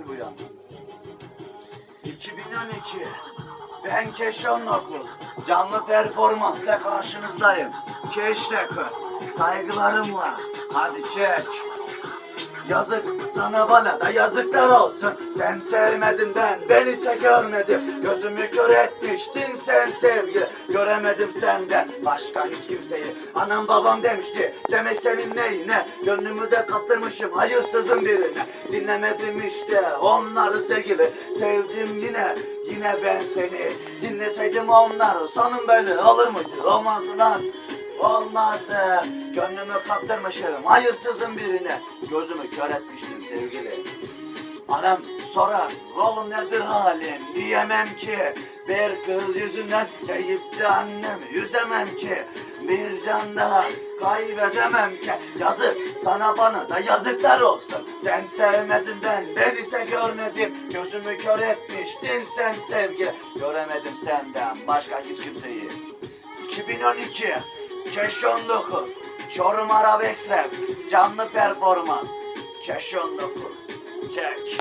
Gel bu yana. 2012. Ben Keş 19. Canlı performansla karşınızdayım. Keş. Saygılarımla. Hadi çek. Yazık sana bana da yazıklar olsun. Sen sevmedin ben, ben ise görmedim. Gözümü kör etmiştin sen sevgi. Göremedim senden başka hiç kimseyi. Anam babam demişti, demek senin neyine? Gönlümü de kaptırmışım hayırsızın birine. Dinlemedim işte onları sevgili. Sevdim yine, yine ben seni. Dinleseydim onları, sonun böyle olur muydu? Olmazdı lan. Olmazdı. Gönlümü kaptırmışım hayırsızın birine. Gözümü kör etmiştin sevgili. Anam sorar rolüm nedir halim diyemem ki Bir kız yüzünden deyip de annemi yüzemem ki. Bir can daha kaybedemem ki. Yazık sana bana da yazıklar olsun. Sen sevmedin ben ben ise görmedim. Gözümü kör etmiştin sen sevgi Göremedim senden başka hiç kimseyi. 2012 Keş 19 Çorum Arabex Rap Canlı performans. Keş 19 Çek